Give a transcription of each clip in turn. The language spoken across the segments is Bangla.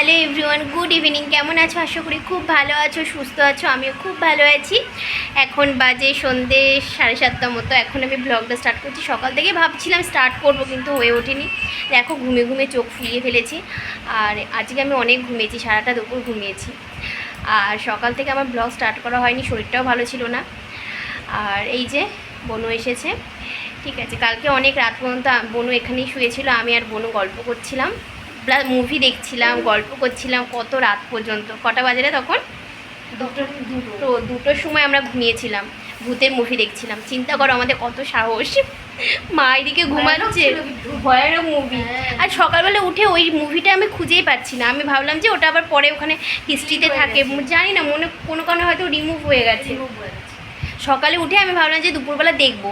Hello everyone, good evening. কেমন আছো? আশা করি খুব ভালো আছো, সুস্থ আছো, আমিও খুব ভালো আছি। এখন বাজে সন্ধে সাড়ে সাতটার মতো, এখন আমি ব্লগটা স্টার্ট করছি। সকাল থেকে ভাবছিলাম স্টার্ট করব, কিন্তু হয়ে ওঠেনি। দেখো, ঘুমে ঘুমে চোখ ফুলিয়ে ফেলেছি। আর আজকে আমি অনেক ঘুমিয়েছি, সারাটা দুপুর ঘুমিয়েছি। আর সকাল থেকে আমার ব্লগ স্টার্ট করা হয়নি, শরীরটাও ভালো ছিল না। আর এই যে বনু এসেছে। ঠিক আছে, কালকে অনেক রাত পর্যন্ত বনু এখানেই শুয়েছিল, আমি আর বনু গল্প করছিলাম। প্লাস মুভি দেখছিলাম গল্প করছিলাম কত রাত পর্যন্ত? কটা বাজে রে তখন? দুটো দুটো। দুটোর সময় আমরা ঘুমিয়েছিলাম ভূতের মুভি দেখছিলাম। চিন্তা করো আমাদের কত সাহস। মা এদিকে ঘুমাচ্ছে ভয়ানক মুভি আর সকালবেলা উঠে ওই মুভিটা আমি খুঁজেই পাচ্ছি না। আমি ভাবলাম যে ওটা আবার পরে ওখানে হিস্ট্রিতে থাকে। জানি না মনে কোনো কারণে হয়তো রিমুভ হয়ে গেছে। সকালে উঠে আমি ভাবলাম যে দুপুরবেলা দেখব।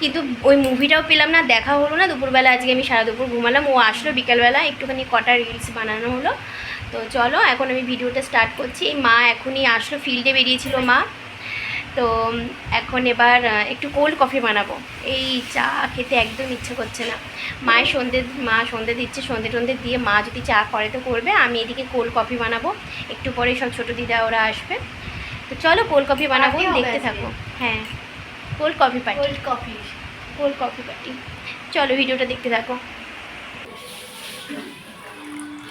কিন্তু ওই মুভিটাও পেলাম না, দেখা হলো না। দুপুরবেলা আজকে আমি সারা দুপুর ঘুমালাম। ও আসলো বিকালবেলা, একটুখানি কটা রিলস বানানো হলো। তো চলো, এখন আমি ভিডিওটা স্টার্ট করছি। মা এখনই আসলো ফিল্ডে বেরিয়েছিল মা। তো এখন এবার একটু কোল্ড কফি বানাবো। এই চা খেতে একদম ইচ্ছে করছে না। মায়ের সন্ধে, মা সন্ধে দিচ্ছে, সন্ধে টন্ধে দিয়ে মা যদি চা করে তো করবে। আমি এদিকে কোল্ড কফি বানাবো। একটু পরে সব ছোটো দিদা ওরা আসবে। তো চলো কোল্ড কফি বানাবো দেখতে। থাকো। হ্যাঁ cold coffee party cold coffee cold coffee party চলো ভিডিওটা দেখতে থাকো।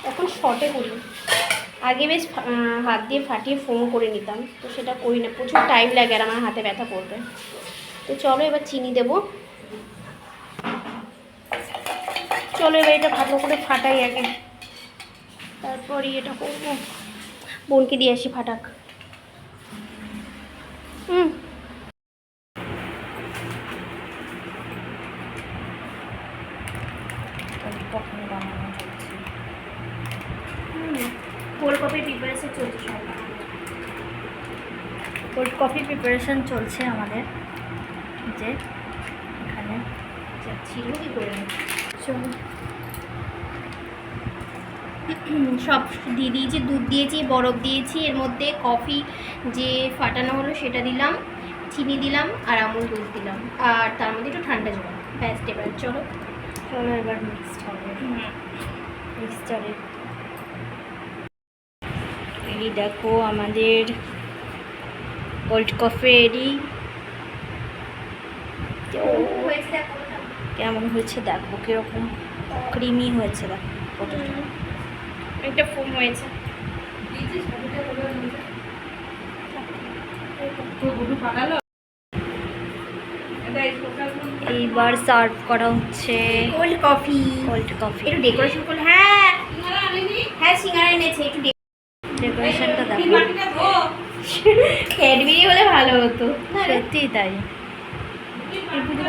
এখন শর্টে করি। আগে বেশ হাত দিয়ে ফাটিয়ে ফোম করে নিতাম তো সেটা করি না প্রচুর টাইম লাগে আর আমার হাতে ব্যথা পড়বে তো চলো এবার চিনি দেবো। চলো এবার এটা ভালো করে ফাটাই আগে। তারপরে এটা করব। বোনকে দিয়ে আসি ফাটাক হুম কখন বানানো হচ্ছে কোল্ড কফি প্রিপারেশন চলছে কোল্ড কফি প্রিপারেশন চলছে আমাদের। যে এখানে ছিল কি করে চলো। সব দিয়ে দিয়েছি দুধ দিয়েছি বরফ দিয়েছি এর মধ্যে কফি যে ফাটানো হলো সেটা দিলাম চিনি দিলাম আর আমুল দুধ দিলাম। আর তার মধ্যে একটু ঠান্ডা জল। ব্যাস এবার চলো। চলো এবার মিক্সচারে এই দেখো আমাদের কোল্ড কফি রেডি কেমন হয়েছে দেখো কীরকম ক্রিমি হয়েছে দেখো একটা ফোম হয়েছে। এইবার সার্ভ করা হচ্ছে কোল্ড কফি কোল্ড কফি একটু ডেকোরেশন করলে হ্যাঁ হ্যাঁ সিঙ্গারা এনেছে একটু ডেকোরেশনটা দেখো। ক্যাডবেরি হলে ভালো হতো সত্যি তাই।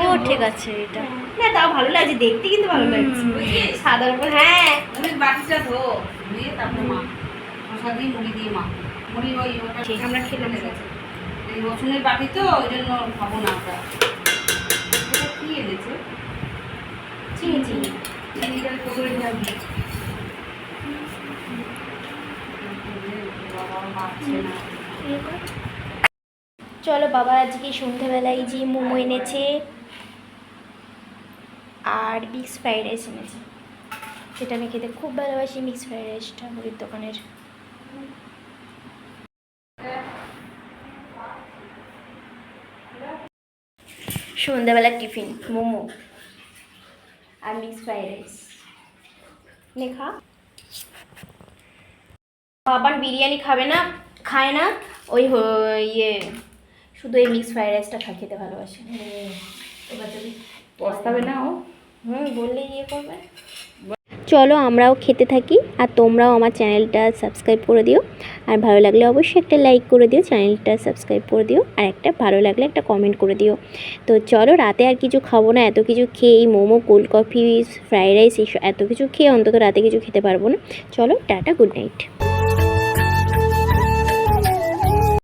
ও ঠিক আছে এটা। না তাও ভালো লাগছে দেখতে কিন্তু ভালো লাগছে। সাদার উপর হ্যাঁ। বাটিটা ধো। ধুয়ে তারপরে মা দিয়ে মুড়ি দিয়ে মা। মুড়ি ওই ওটা। আমরা খেলাম। ফেলে এই রসুনের বাটি তো ওই জন্য খাব না আমরা। এটা কি এনেছে? চিনি চিনি। চলো বাবা আজকে সন্ধ্যাবেলায় যে মোমো এনেছে আর মিক্স ফ্রাইড রাইস এনেছে। যেটা আমি খেতে খুব ভালোবাসি মিক্স ফ্রাইড রাইসটা মুড়ির দোকানের। সন্ধ্যাবেলার টিফিন মোমো আর মিক্স ফ্রাইড রাইস নে খা। বাবার বিরিয়ানি খাবে না খায় না ওই ইয়ে শুধু এই মিক্স ফ্রাইড রাইসটা খা খেতে ভালোবাসে। এবার যদি পস্তাবে না ও। হুম বললে ইয়ে করবে। চলো আমরাও খেতে থাকি আর তোমরাও আমার চ্যানেলটা সাবস্ক্রাইব করে দিও। আর ভালো লাগলে অবশ্যই একটা লাইক করে দিও, চ্যানেলটা সাবস্ক্রাইব করে দিও আর একটা ভালো লাগলে একটা কমেন্ট করে দিও। তো চলো রাতে আর কিছু খাব না, এত কিছু খেয়ে এই momo cold coffee fried rice এত কিছু খেয়ে অন্তত রাতে কিছু খেতে পারব না। চলো টাটা গুড নাইট